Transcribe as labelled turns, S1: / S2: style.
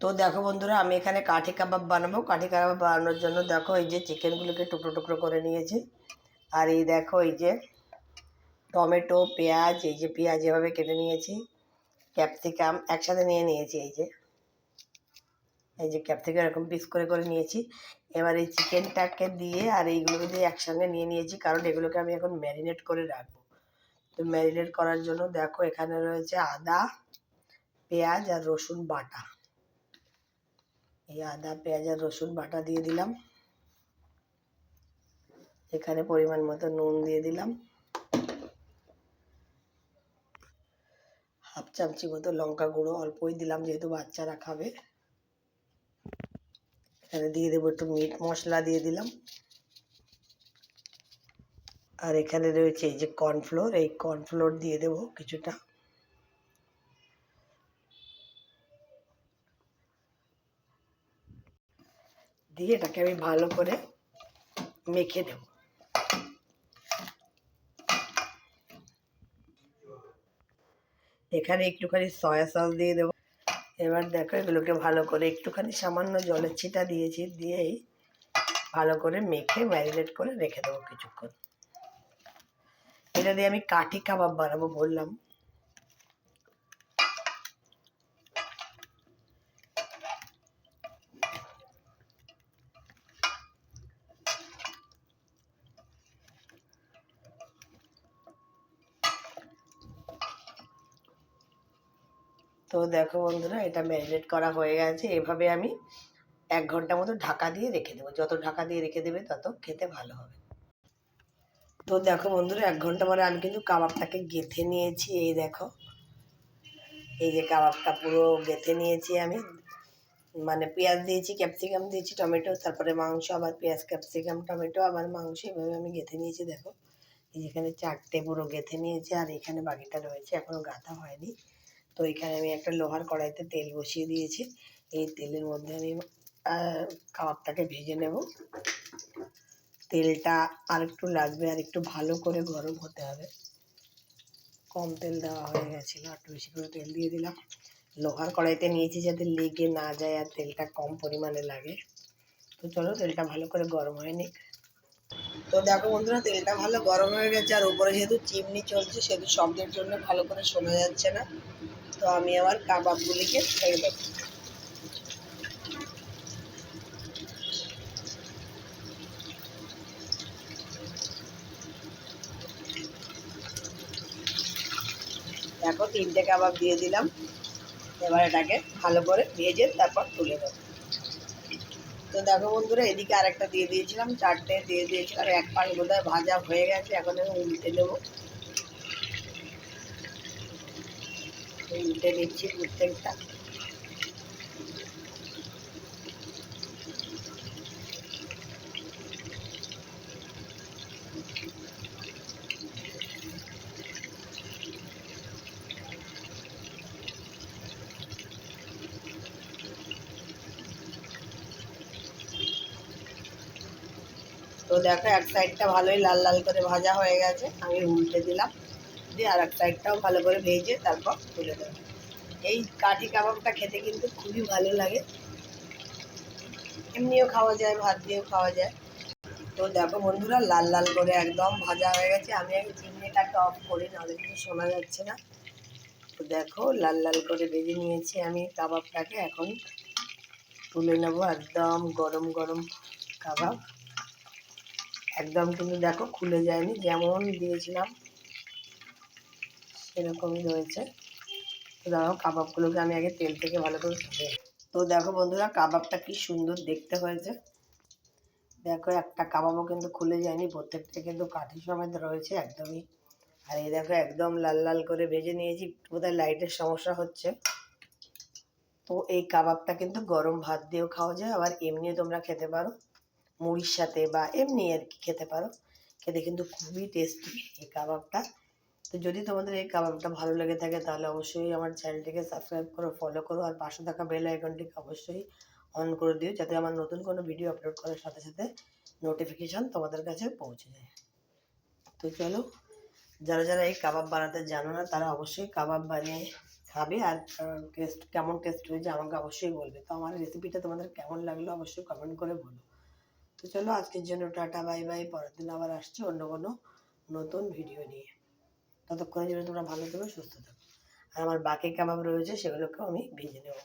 S1: তো দেখো বন্ধুরা, আমি এখানে কাঠি কাবাব বানাবো। কাঠি কাবাব বানানোর জন্য দেখো এই যে চিকেনগুলোকে টুকরো টুকরো করে নিয়েছি। আর এই দেখো এই যে টমেটো, পেঁয়াজ, এই যে পেঁয়াজ এভাবে কেটে নিয়েছি। ক্যাপসিকাম একসাথে নিয়ে নিয়েছি এই যে। এই যে ক্যাপসিকাম এরকম পিস করে করে নিয়েছি। এবার এই চিকেনটাকে দিয়ে আর এইগুলোকে দিয়ে একসঙ্গে নিয়ে নিয়েছি, কারণ এগুলোকে আমি এখন ম্যারিনেট করে রাখব। তো ম্যারিনেট করার জন্য দেখো এখানে রয়েছে আদা, পেঁয়াজ আর রসুন বাটা। এই আদা, পেঁয়াজ আর রসুন বাটা দিয়ে দিলাম। এখানে পরিমাণ মতো নুন দিয়ে দিলাম। হাফ চামচি মতো লঙ্কা গুঁড়ো অল্পই দিলাম, যেহেতু বাচ্চারা খাবে। এখানে দিয়ে দেবো একটু মিট মশলা দিয়ে দিলাম। আর এখানে রয়েছে এই যে কর্নফ্লোর, এই কর্নফ্লোর দিয়ে দেবো কিছুটা। দিয়ে এটাকে আমি ভালো করে মেখে নেব। এখানে একটুখানি সয়া সস দিয়ে দেবো। এবার দেখো এগুলোকে ভালো করে একটুখানি সামান্য জলের ছিটা দিয়েছি, দিয়েই ভালো করে মেখে ম্যারিনেট করে রেখে দেবো কিছুক্ষণ। এটা দিয়ে আমি কাঠি কাবাব বানাবো বললাম। তো দেখো বন্ধুরা, এটা ম্যারিনেট করা হয়ে গেছে। এভাবে আমি এক ঘণ্টা মতো ঢাকা দিয়ে রেখে দেবো। যত ঢাকা দিয়ে রেখে দেবে, তত খেতে ভালো হবে। তো দেখো বন্ধুরা, এক ঘণ্টা পরে আমি কিন্তু কাবাবটাকে গেঁথে নিয়েছি। এই দেখো, এই যে কাবাবটা পুরো গেঁথে নিয়েছি আমি। মানে পেঁয়াজ দিয়েছি, ক্যাপসিকাম দিয়েছি, টমেটো, তারপরে মাংস, আবার পেঁয়াজ, ক্যাপসিকাম, টমেটো, আবার মাংস, এভাবে আমি গেঁথে নিয়েছি। দেখো, এই যেখানে চারটে পুরো গেঁথে নিয়েছি, আর এখানে বাকিটা রয়েছে এখনও গাঁথা হয়নি। তো এখানে আমি একটা লোহার কড়াইতে তেল বসিয়ে দিয়েছি। এই তেলের মধ্যে আমি কাবাবটাকে ভেজে নেব। তেলটা আর একটু লাগবে, আর একটু ভালো করে গরম হতে হবে। কম তেল দেওয়া হয়ে গেছিল, একটু বেশি করে তেল দিয়ে দিলাম। লোহার কড়াইতে নিয়েছি যাতে লেগে না যায় আর তেলটা কম পরিমাণে লাগে। তো চলো, তেলটা ভালো করে গরম হয়ে তো দেখো বন্ধুরা, তেলটা ভালো গরম হয়ে গেছে, আর উপরে যেহেতু চিমনি চলছে, সেহেতু শব্দের জন্য ভালো করে শোনা যাচ্ছে না। তো আমি আমার কাবাবগুলিকে ছেড়ে দেবো। দেখো, তিনটে কাবাব দিয়ে দিলাম। এবার এটাকে ভালো করে ভেজে তারপর তুলে দেবো তো দেখো বন্ধুরা, এদিকে আরেকটা দিয়ে দিয়েছিলাম, চারটে দিয়ে দিয়েছিলাম। এক পাশ বোধহয় ভাজা হয়ে গেছে, এখন আমি উল্টে নেব উল্টে নিচ্ছি প্রত্যেকটা তো দেখো, এক সাইডটা ভালোই লাল লাল করে ভাজা হয়ে গেছে, আমি উল্টে দিলাম। দিয়ে আর এক সাইডটাও ভালো করে ভেজে তারপর তুলে দেবো এই কাঠি কাবাবটা খেতে কিন্তু খুবই ভালো লাগে। এমনিও খাওয়া যায়, ভাত দিয়েও খাওয়া যায়। তো দেখো বন্ধুরা, লাল লাল করে একদম ভাজা হয়ে গেছে। আমি আগে চিমনিটাকে অফ করি না নাহলে কিছু শোনা যাচ্ছে না। তো দেখো, লাল লাল করে ভেজে নিয়েছি আমি কাবাবটাকে। এখন তুলে নেব একদম গরম গরম কাবাব। একদম কিন্তু দেখো খুলে যায়নি, যেমন দিয়েছিলাম। সেরকমই রয়েছে। তো দেখো কাবাবগুলোকে আমি আগে তেল থেকে ভালো করে তো দেখো বন্ধুরা, কাবাবটা কি সুন্দর দেখতে হয়েছে। দেখো, একটা কাবাবও কিন্তু খুলে যায়নি, প্রত্যেকটা কিন্তু কাঠি সমেত রয়েছে একদমই। আর এই দেখো, একদম লাল লাল করে ভেজে নিয়েছি, বোধহয় লাইটের সমস্যা হচ্ছে। তো এই কাবাবটা কিন্তু গরম ভাত দিয়েও খাওয়া যায়, আবার এমনিও তোমরা খেতে পারো। মুড়ির সাথে বা এমনি আর কি খেতে পারো। খেতে কিন্তু খুবই টেস্টি এই কাবাবটা। তো যদি তোমাদের এই কাবাবটা ভালো লেগে থাকে, তাহলে অবশ্যই আমার চ্যানেলটিকে সাবস্ক্রাইব করো ফলো করো, আর পাশে থাকা বেল আইকনটিকে অবশ্যই অন করে দিও, যাতে আমার নতুন কোনো ভিডিও আপলোড করার সাথে সাথে নোটিফিকেশান তোমাদের কাছে পৌঁছে যায়। তো চলো, যারা যারা এই কাবাব বানাতে জানো না, তারা অবশ্যই কাবাব বানিয়ে খাবে, আর টেস্ট কেমন টেস্ট হয়েছে আমাকে অবশ্যই বলবে। তো আমার রেসিপিটা তোমাদের কেমন লাগল অবশ্যই কমেন্ট করে বলো। তো চলো, আজকের জন্য টাটা বাই বাই পরের দিন আবার আসছি অন্য কোনো নতুন ভিডিও নিয়ে। ততক্ষণের জন্য তোমরা ভালো থেকো, সুস্থ থাকো। আর আমার বাকি কাবাব রয়েছে, সেগুলোকেও আমি ভেজে নেব।